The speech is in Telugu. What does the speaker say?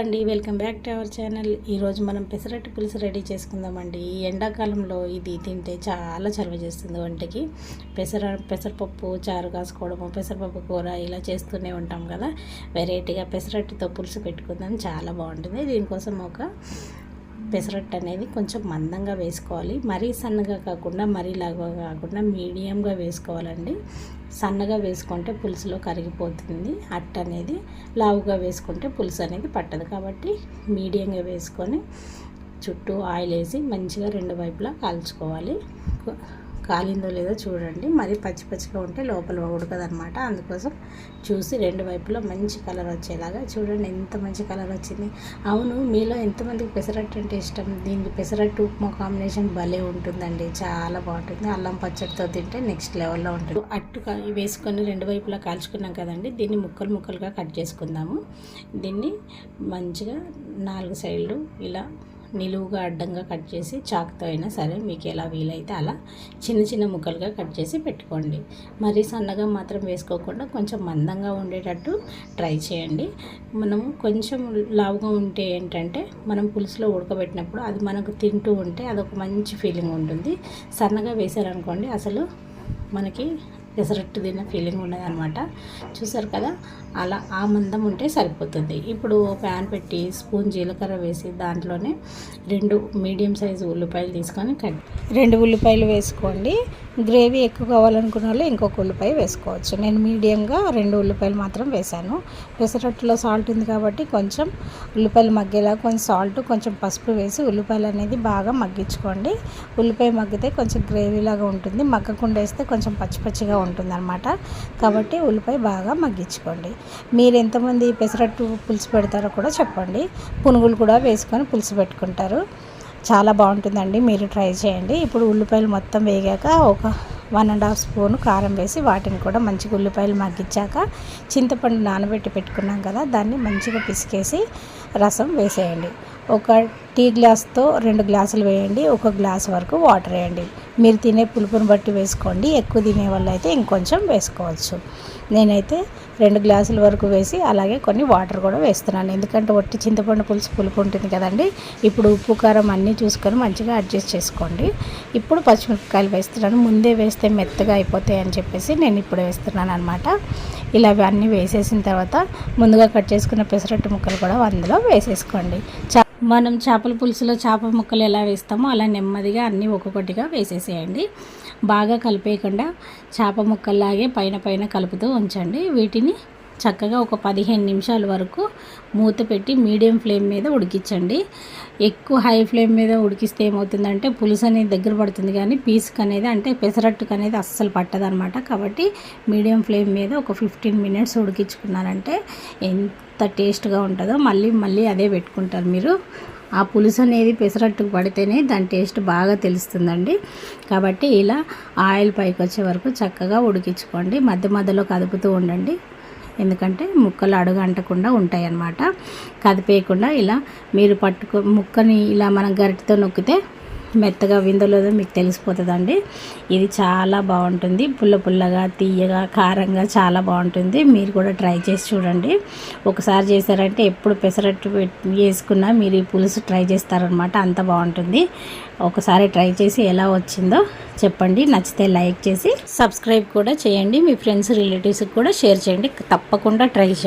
అండి welcome back to our channel. ఈరోజు మనం పెసరట్టు పులుసు రెడీ చేసుకుందామండి. ఈ ఎండాకాలంలో ఇది తింటే చాలా చలవ చేస్తుంది వంటకి పెసర పెసరపప్పు చారు కాసుకోవడము పెసరపప్పు కూర ఇలా చేస్తూనే ఉంటాం కదా. వెరైటీగా పెసరట్టుతో పులుసు పెట్టుకుందాం. చాలా బాగుంటుంది. దీనికోసం ఒక పెసరట్టు అనేది కొంచెం మందంగా వేసుకోవాలి. మరీ సన్నగా కాకుండా మరీ లాగా కాకుండా మీడియంగా వేసుకోవాలండి. సన్నగా వేసుకుంటే పులుసులో కరిగిపోతుంది. అట్ట అనేది లావుగా వేసుకుంటే పులుసు అనేది పట్టదు. కాబట్టి మీడియంగా వేసుకొని చుట్టూ ఆయిల్ వేసి మంచిగా రెండు వైపులా కాల్చుకోవాలి. కాలిందో లేదో చూడండి. మరి పచ్చి పచ్చిగా ఉంటే లోపల ఉడకదనమాట అందుకోసం చూసి రెండు వైపులో మంచి కలర్ వచ్చేలాగా చూడండి. ఎంత మంచి కలర్ వచ్చింది. అవును మీలో ఎంతమందికి పెసరట్టు అంటే ఇష్టం? దీనికి పెసరట్టు ఉప్మా కాంబినేషన్ భలే ఉంటుందండి. చాలా బాగుంటుంది. అల్లం పచ్చడితో తింటే నెక్స్ట్ లెవెల్లో ఉంటుంది. అట్టు వేసుకొని రెండు వైపులా కాల్చుకున్నాం కదండి. దీన్ని ముక్కలు ముక్కలుగా కట్ చేసుకుందాము. దీన్ని మంచిగా నాలుగు సైడ్లు ఇలా నిలువుగా అడ్డంగా కట్ చేసి చాక్తో అయినా సరే మీకు ఎలా వీలైతే అలా చిన్న చిన్న ముక్కలుగా కట్ చేసి పెట్టుకోండి. మరీ సన్నగా మాత్రం వేసుకోకుండా కొంచెం మందంగా ఉండేటట్టు ట్రై చేయండి. మనం కొంచెం లావుగా ఉంటే ఏంటంటే మనం పులుసులో ఉడకబెట్టినప్పుడు అది మనకు తింటూ ఉంటే అదొక మంచి ఫీలింగ్ ఉంటుంది. సన్నగా వేసారనుకోండి అసలు మనకి పెసరట్టు తిన్న ఫీలింగ్ ఉండదన్నమాట. చూసారు కదా? అలా ఆ మందం ఉంటే సరిపోతుంది. ఇప్పుడు ప్యాన్ పెట్టి స్పూన్ జీలకర్ర వేసి దాంట్లోనే రెండు మీడియం సైజు ఉల్లిపాయలు తీసుకొని కట్ రెండు ఉల్లిపాయలు వేసుకోండి. గ్రేవీ ఎక్కువ కావాలనుకున్న వాళ్ళు ఇంకొక ఉల్లిపాయ వేసుకోవచ్చు. నేను మీడియంగా రెండు ఉల్లిపాయలు మాత్రం వేశాను. పెసరట్టులో సాల్ట్ ఉంది కాబట్టి కొంచెం ఉల్లిపాయలు మగ్గేలా కొంచెం సాల్ట్ కొంచెం పసుపు వేసి ఉల్లిపాయలు అనేది బాగా మగ్గించుకోండి. ఉల్లిపాయ మగ్గితే కొంచెం గ్రేవీలాగా ఉంటుంది. మగ్గకుండా వేస్తే కొంచెం పచ్చి పచ్చిగా ఉంటుందన్నమాట. కాబట్టి ఉల్లిపాయ బాగా మగ్గించుకోండి. మీరు ఎంతమంది పెసరట్టు పులుసు పెడతారో కూడా చెప్పండి. పునుగులు కూడా వేసుకొని పులుసు పెట్టుకుంటారు. చాలా బాగుంటుందండి. మీరు ట్రై చేయండి. ఇప్పుడు ఉల్లిపాయలు మొత్తం వేగాక ఒక వన్ అండ్ హాఫ్ స్పూన్ కారం వేసి వాటిని కూడా మంచిగా ఉల్లిపాయలు మగ్గించాక చింతపండు నానబెట్టి పెట్టుకున్నాం కదా దాన్ని మంచిగా పిసికేసి రసం వేసేయండి. ఒక టీ గ్లాస్తో రెండు గ్లాసులు వేయండి ఒక గ్లాస్ వరకు వాటర్ వేయండి. మీరు తినే పులుపుని బట్టి వేసుకోండి ఎక్కువ తినే వాళ్ళు అయితే ఇంకొంచెం వేసుకోవచ్చు. నేనైతే రెండు గ్లాసుల వరకు వేసి అలాగే కొన్ని వాటర్ కూడా వేస్తున్నాను. ఎందుకంటే ఒట్టి చింతపండు పులుసు పులుపు ఉంటుంది కదండి ఇప్పుడు ఉప్పు కారం అన్నీ చూసుకొని మంచిగా అడ్జస్ట్ చేసుకోండి. ఇప్పుడు పచ్చిమిరపకాయలు వేస్తున్నాను. ముందే వేస్తే మెత్తగా అయిపోతాయి అని చెప్పేసి నేను ఇప్పుడు వేస్తున్నాను అనమాట ఇలా అన్నీ వేసేసిన తర్వాత ముందుగా కట్ చేసుకున్న పెసరట్టు ముక్కలు కూడా అందులో వేసేసుకోండి. చా మనం చేపల పులుసులో చేప ముక్కలు ఎలా వేస్తామో అలా నెమ్మదిగా అన్నీ ఒక్కొక్కటిగా వేసేసేయండి. బాగా కలిపేయకుండా చేప ముక్కల్లాగే పైన పైన కలుపుతూ ఉంచండి. వీటిని చక్కగా ఒక పదిహేను నిమిషాల వరకు మూత పెట్టి మీడియం ఫ్లేమ్ మీద ఉడికించండి. ఎక్కువ హై ఫ్లేమ్ మీద ఉడికిస్తే ఏమవుతుందంటే పులుసు అనేది దగ్గర పడుతుంది కానీ పీసుకు అనేది అంటే పెసరట్టుకు అనేది అస్సలు పట్టదనమాట కాబట్టి మీడియం ఫ్లేమ్ మీద ఒక ఫిఫ్టీన్ మినిట్స్ ఉడికించుకున్నారంటే ఎంత టేస్ట్గా ఉంటుందో మళ్ళీ మళ్ళీ అదే పెట్టుకుంటారు మీరు. ఆ పులుసు అనేది పెసరట్టుకు పడితేనే దాని టేస్ట్ బాగా తెలుస్తుందండి. కాబట్టి ఇలా ఆయిల్ పైకి వచ్చే వరకు చక్కగా ఉడికించుకోండి. మధ్య మధ్యలో కదుపుతూ ఉండండి. ఎందుకంటే ముక్కలు అడుగు అంటకుండా ఉంటాయి అన్నమాట కదిపేయకుండా ఇలా మీరు పట్టుకో ముక్కని ఇలా మనం గరిటతో నొక్కితే మెత్తగా విందలేదో మీకు తెలిసిపోతుందండి. ఇది చాలా బాగుంటుంది. పుల్ల పుల్లగా తీయగా కారంగా చాలా బాగుంటుంది. మీరు కూడా ట్రై చేసి చూడండి. ఒకసారి చేశారంటే ఎప్పుడు పెసరట్టు వేసుకున్నా మీరు ఈ పులుసు ట్రై చేస్తారనమాట. అంత బాగుంటుంది. ఒకసారి ట్రై చేసి ఎలా వచ్చిందో చెప్పండి. నచ్చితే లైక్ చేసి సబ్స్క్రైబ్ కూడా చేయండి. మీ ఫ్రెండ్స్ రిలేటివ్స్కి కూడా షేర్ చేయండి. తప్పకుండా ట్రై చేయండి.